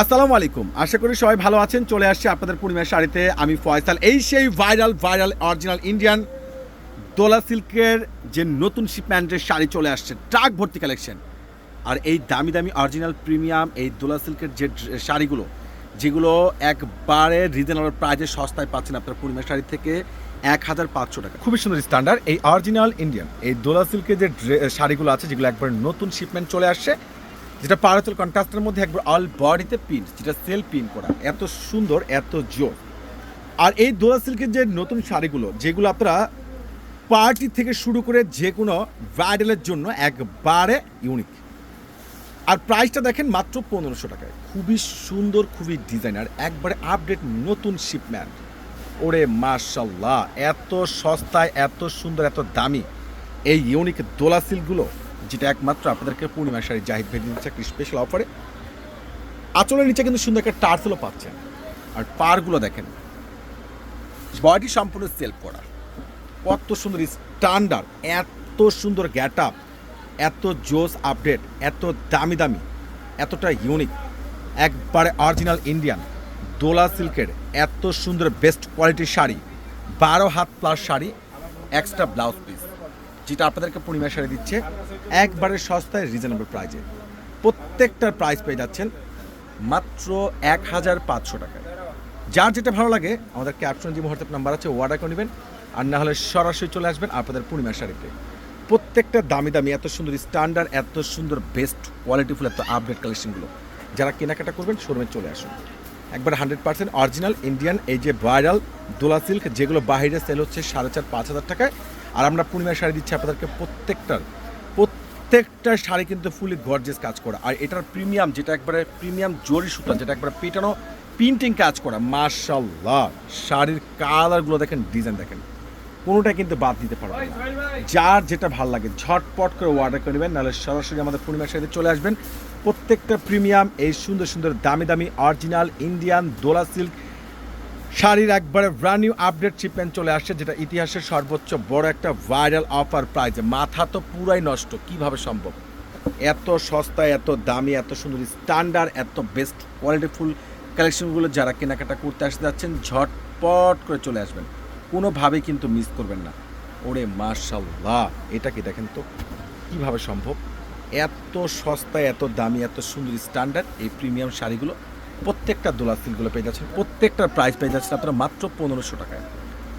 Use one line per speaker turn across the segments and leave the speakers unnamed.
আসসালামু আলাইকুম। আশা করি সবাই ভালো আছেন। চলে আসছে আপনাদের পূর্ণিমার শাড়িতে আমি ফয়সাল। এই সেই viral viral original Indian Dola সিল্কের যে নতুন শিপম্যান্টের শাড়ি চলে আসছে, ট্রাক ভর্তি কালেকশন আর এই দামি দামি অরিজিনাল প্রিমিয়াম এই দোলা সিল্কের যে শাড়িগুলো, যেগুলো একবারে রিজনেবল প্রাইজে সস্তায় পাচ্ছেন আপনার পূর্ণিমা শাড়ি থেকে এক হাজার পাঁচশো টাকা। খুবই সুন্দর স্ট্যান্ডার্ড এই অরিজিনাল ইন্ডিয়ান এই দোলা সিল্কের যে শাড়িগুলো আছে, যেগুলো একবার নতুন শিপমেন্ট চলে আসছে যেটা পারাচল কন্ট্রাস্টের মধ্যে একবার অল বডিতে পিন যেটা সেল পিন করা। এত সুন্দর, এত জোর। আর এই দোলা সিল্কের যে নতুন শাড়িগুলো, যেগুলো আপনারা পার্টি থেকে শুরু করে যে কোনো ব্রাইডালের জন্য একবারে ইউনিক আর প্রাইসটা দেখেন মাত্র পনেরোশো টাকায়। খুবই সুন্দর, খুবই ডিজাইনার একবারে আপডেট নতুন শিপম্যান্ট ওরে মার্শাল্লাহ এত সস্তায়, এত সুন্দর, এত দামি। এই ইউনিক দোলা সিল্কগুলো যেটা একমাত্র আপনাদেরকে পূর্ণিমা শাড়ি জাহিদ ভেদি দিচ্ছে একটা স্পেশাল অফারে আঁচলের নিচে কিন্তু সুন্দর একটা টার্সেলও পাচ্ছেন। আর পারগুলো দেখেন। বডি সম্পূর্ণ সেলফ করা। কত সুন্দর স্ট্যান্ডার্ড এত সুন্দর গ্যাট আপ এত জোস আপডেট এত দামি দামি, এতটা ইউনিক একবারে অরিজিনাল ইন্ডিয়ান দোলা সিল্কের এত সুন্দর বেস্ট কোয়ালিটির শাড়ি, বারো হাত plus sari extra blouse piece যেটা আপনাদেরকে পূর্ণিমা শাড়ি দিচ্ছে, একবারে সস্তায় রিজনেবল প্রাইজে প্রত্যেকটার প্রাইস পেয়ে যাচ্ছেন মাত্র এক হাজার পাঁচশো টাকায়। যার যেটা ভালো লাগে, আমাদের ক্যাপশন যে হোয়াটসঅ্যাপ নাম্বার আছে ওয়ার্ডার করে নেবেন, আর না হলে সরাসরি চলে আসবেন আপনাদের পূর্ণিমা শাড়িতে প্রত্যেকটা দামি দামি, এত সুন্দর স্ট্যান্ডার্ড এত সুন্দর বেস্ট কোয়ালিটিফুল এত আপডেট কালেকশনগুলো যারা কেনাকাটা করবেন শোরুমে চলে আসুন। একবার হান্ড্রেড পার্সেন্ট অরিজিনাল ইন্ডিয়ান এই যে ভাইরাল দোলা সিল্ক যেগুলো বাইরে সেল হচ্ছে সাড়ে চার পাঁচ হাজার টাকায় আর আমরা পূর্ণিমা শাড়ি দিচ্ছি আপনাদেরকে প্রত্যেকটার, প্রত্যেকটা শাড়ি কিন্তু ফুলি গর্জেস কাজ করা। আর এটার প্রিমিয়াম যেটা একবারে প্রিমিয়াম জরি সুতা, যেটা একবারে পেটানো প্রিন্টিং কাজ করা মার্শাল্লাহ শাড়ির কালারগুলো দেখেন ডিজাইন দেখেন। কোনোটা কিন্তু বাদ দিতে পারবেন না। যার যেটা ভালো লাগে, ঝটপট করে অর্ডার করে নেবেন, নাহলে সরাসরি আমাদের পূর্ণিমার সাথে চলে আসবেন। প্রত্যেকটা প্রিমিয়াম এই সুন্দর সুন্দর, দামি দামি অরিজিনাল ইন্ডিয়ান দোলা সিল্ক শাড়ির একবারে ব্র্যান্ড নিউ আপডেট শিপমেন্ট চলে আসছে, যেটা ইতিহাসের সর্বোচ্চ বড় একটা ভাইরাল অফার প্রাইজে মাথা তো পুরাই নষ্ট, কীভাবে সম্ভব? এত সস্তায়, এত দামি, এত সুন্দর স্ট্যান্ডার্ড এত বেস্ট কোয়ালিটিফুল কালেকশনগুলো যারা কেনাকাটা করতে আসতে যাচ্ছেন, ঝটপট করে চলে আসবেন। কোনোভাবেই কিন্তু মিস করবেন না। ওরে মার্শাল্লাহ এটা কি দেখেন তো? কীভাবে সম্ভব? এত সস্তায়, এত দামি, এত সুন্দর স্ট্যান্ডার্ড এই প্রিমিয়াম শাড়িগুলো প্রত্যেকটা দোলা সিলগুলো পেয়ে যাচ্ছেন। প্রত্যেকটার প্রাইস পেয়ে যাচ্ছেন আপনারা মাত্র পনেরোশো টাকায়।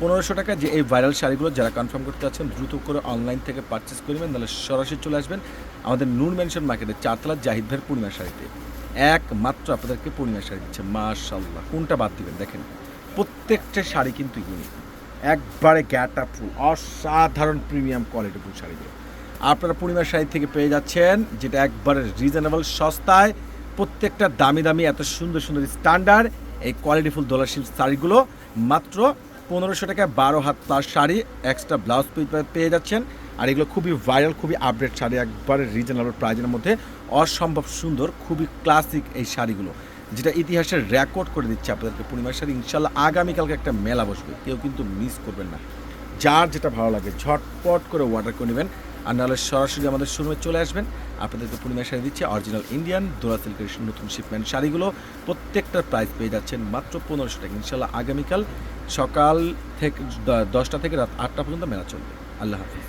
পনেরোশো টাকা যে এই ভাইরাল শাড়িগুলো যারা কনফার্ম করতে চাচ্ছেন দ্রুত করে অনলাইন থেকে পারচেস করবেন তাহলে সরাসরি চলে আসবেন আমাদের নুন মেনশন মার্কেটে চারতলা জাহিদ ভাইয়ের পূর্ণিমা শাড়িতে। একমাত্র আপনাদেরকে পূর্ণিমা শাড়ি দিচ্ছে মাশাল্লাহ কোনটা বাদ দিবেন? দেখেন, প্রত্যেকটা শাড়ি কিন্তু ইউনিক একবারে গ্যাট ফুল অসাধারণ প্রিমিয়াম কোয়ালিটি ফুল শাড়িগুলো আপনারা পূর্ণিমা শাড়ি থেকে পেয়ে যাচ্ছেন, যেটা একবারে রিজনেবল সস্তায়। প্রত্যেকটা দামি দামি, এত সুন্দর সুন্দর স্ট্যান্ডার্ড এই কোয়ালিটিফুল শিল্প শাড়িগুলো। মাত্র পনেরোশো টাকায় বারো হাত তার শাড়ি এক্সট্রা ব্লাউজ পেয়ে যাচ্ছেন। আর এগুলো খুবই ভাইরাল খুবই আপডেট শাড়ি, একবারে রিজনেবল প্রাইজের মধ্যে। অসম্ভব সুন্দর, খুবই ক্লাসিক এই শাড়িগুলো। যেটা ইতিহাসের রেকর্ড করে দিচ্ছে আপনাদেরকে পূর্ণিমার শাড়ি। ইনশাল্লাহ আগামীকালকে একটা মেলা বসবে, কেউ কিন্তু মিস করবেন না। যার যেটা ভালো লাগে, ঝটপট করে অর্ডার করে নেবেন। আর নাহলে সরাসরি আমাদের শোরুমে চলে আসবেন। আপনাদেরকে পূর্ণিমা শাড়ি দিচ্ছে অরিজিনাল ইন্ডিয়ান দোলা সিল্কের নতুন শিপমেন্ট শাড়িগুলো। প্রত্যেকটার প্রাইস পেয়ে যাচ্ছেন মাত্র পনেরোশো টাকা। ইনশাল্লাহ আগামীকাল সকাল থেকে দশটা থেকে রাত আটটা পর্যন্ত মেলা চলবে। আল্লাহ হাফিজ।